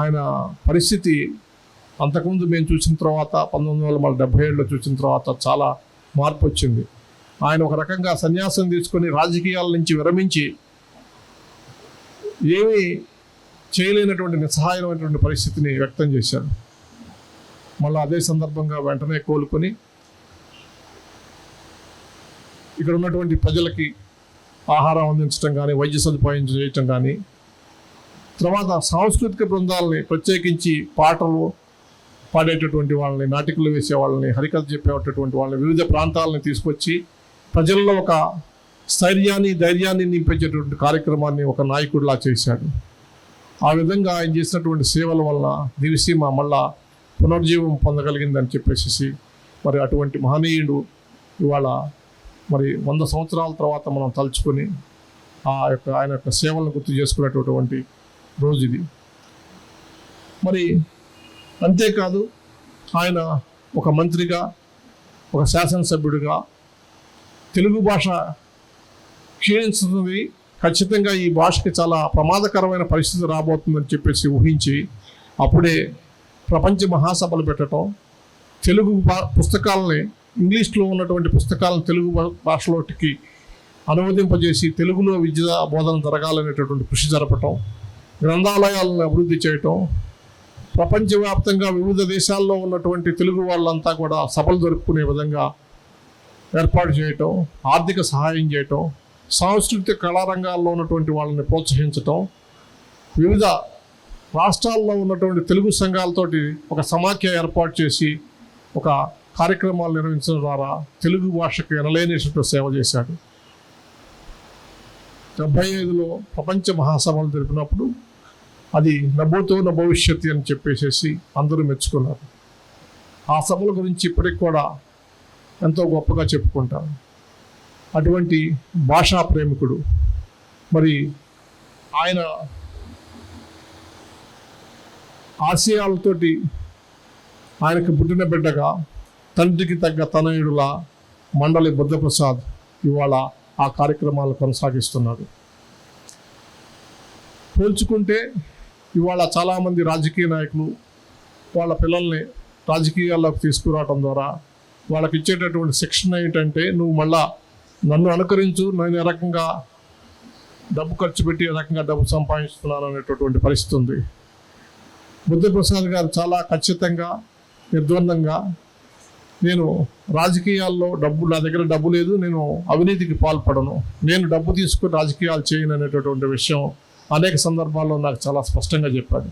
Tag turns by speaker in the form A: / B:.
A: ఆయన పరిస్థితి అంతకుముందు మేము చూసిన తర్వాత పంతొమ్మిది వందల డెబ్బై ఏడులో చూసిన తర్వాత చాలా మార్పు వచ్చింది. ఆయన ఒక రకంగా సన్యాసం తీసుకొని రాజకీయాల నుంచి విరమించి ఏమీ చేయలేనటువంటి నిస్సహాయమైనటువంటి పరిస్థితిని వ్యక్తం చేశారు. మళ్ళీ అదే సందర్భంగా వెంటనే కోలుకొని ఇక్కడ ఉన్నటువంటి ప్రజలకి ఆహారం అందించడం కానీ వైద్య సదుపాయం చేయటం కానీ తర్వాత సాంస్కృతిక బృందాలని ప్రత్యేకించి పాటలు పాడేటటువంటి వాళ్ళని నాటికలు వేసే వాళ్ళని హరికథ చెప్పేటటువంటి వాళ్ళని వివిధ ప్రాంతాలని తీసుకొచ్చి ప్రజల్లో ఒక స్థైర్యాన్ని ధైర్యాన్ని నింపించేటువంటి కార్యక్రమాన్ని ఒక నాయకుడిలా చేశాడు. ఆ విధంగా ఆయన చేసినటువంటి సేవల వలన దివిసీమ మళ్ళా పునర్జీవం పొందగలిగిందని చెప్పేసి మరి అటువంటి మహనీయుడు ఇవాళ మరి వంద సంవత్సరాల తర్వాత మనం తలుచుకొని ఆ యొక్క ఆయన యొక్క సేవలను గుర్తు చేసుకునేటటువంటి రోజు ఇది మరి అంతేకాదు ఆయన ఒక మంత్రిగా ఒక శాసనసభ్యుడిగా తెలుగు భాష క్షీణించుతుంది ఖచ్చితంగా ఈ భాషకి చాలా ప్రమాదకరమైన పరిస్థితి రాబోతుందని చెప్పేసి ఊహించి అప్పుడే ప్రపంచ మహాసభలు పెట్టడం తెలుగు భా పుస్తకాలని ఇంగ్లీష్లో ఉన్నటువంటి పుస్తకాలను తెలుగు భా- భాషలోకి అనువదింపజేసి తెలుగులో విద్య బోధన జరగాలనేటటువంటి కృషి జరపటం గ్రంథాలయాలను అభివృద్ధి చేయటం ప్రపంచవ్యాప్తంగా వివిధ దేశాల్లో ఉన్నటువంటి తెలుగు వాళ్ళంతా కూడా సభలు జరుపుకునే విధంగా ఏర్పాటు చేయటం ఆర్థిక సహాయం చేయటం సాంస్కృతిక కళారంగాల్లో ఉన్నటువంటి వాళ్ళని ప్రోత్సహించటం వివిధ రాష్ట్రాల్లో ఉన్నటువంటి తెలుగు సంఘాలతోటి ఒక సమాఖ్య ఏర్పాటు చేసి ఒక కార్యక్రమాలు నిర్వహించడం ద్వారా తెలుగు భాషకు ఎనలేనిటువంటి సేవ చేశాడు. డెబ్బై ఐదులో ప్రపంచ మహాసభలు జరిపినప్పుడు అది నభూతో భవిష్యత్తు అని చెప్పేసేసి అందరూ మెచ్చుకున్నారు. ఆ సభల గురించి ఇప్పటికి కూడా ఎంతో గొప్పగా చెప్పుకుంటారు. అటువంటి భాషా ప్రేమికుడు మరి ఆయన ఆశయాలతోటి ఆయనకు పుట్టిన బిడ్డగా తండ్రికి తగ్గ తనయుడులా మండలి బుద్ధప్రసాద్ ఇవాళ ఆ కార్యక్రమాలు కొనసాగిస్తున్నారు. పోల్చుకుంటే ఇవాళ చాలామంది రాజకీయ నాయకులు వాళ్ళ పిల్లల్ని రాజకీయాల్లోకి తీసుకురావడం ద్వారా వాళ్ళకి ఇచ్చేటటువంటి శిక్షణ ఏంటంటే నువ్వు మళ్ళా నన్ను అనుకరించు నేను ఏ రకంగా డబ్బు ఖర్చు పెట్టి ఏ రకంగా డబ్బు సంపాదిస్తున్నాను అనేటటువంటి పరిస్థితి ఉంది. బుద్ధప్రసాద్ గారు చాలా ఖచ్చితంగా నిర్ద్వందంగా నేను రాజకీయాల్లో డబ్బు నా దగ్గర డబ్బు లేదు నేను అవినీతికి పాల్పడను. నేను డబ్బు తీసుకుని రాజకీయాలు చేయను అనేటటువంటి విషయం అనేక సందర్భాల్లో నాకు చాలా స్పష్టంగా చెప్పాడు.